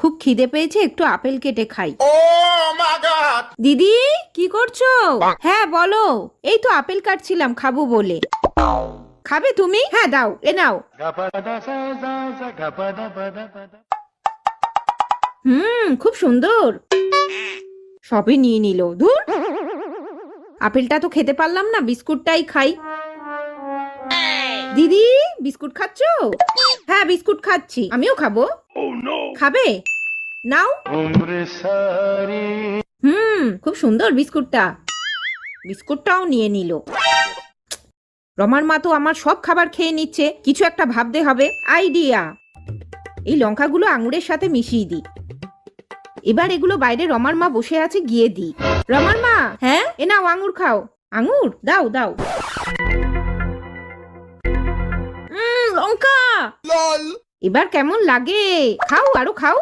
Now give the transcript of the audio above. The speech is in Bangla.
খুব খিদে পেয়েছে একটু আপেল কেটে খাই। দিদি কি করছ? হ্যাঁ বলো। এই তো আপেল কাটছিলাম খাব বলে। খাবে তুমি? হ্যাঁ দাও এ নাও। হুম খুব সুন্দর। সবই নিয়ে নিল ধুর। আপেলটা তো খেতে পারলাম না বিস্কুটটাই খাই। দিদি বিস্কুট খাচ্ছো? হ্যাঁ বিস্কুট খাচ্ছি আমিও খাব। খাবে? নাও। হুম খুব সুন্দর বিস্কুটটা। বিস্কুটটাও নিয়ে নিল। রমার মা তো আমার সব খাবার খেয়ে নিচ্ছে কিছু একটা ভাবতে হবে। আইডিয়া। এই লঙ্কাগুলো আঙুরের সাথে মিশিয়ে দিই। এবার এগুলো বাইরে রমার মা বসে আছে গিয়ে দিই। রমার মা! হ্যাঁ? এ নাও আঙুর খাও। আঙুর দাও দাও। লঙ্কা! এবার কেমন লাগে? খাও আরও খাও।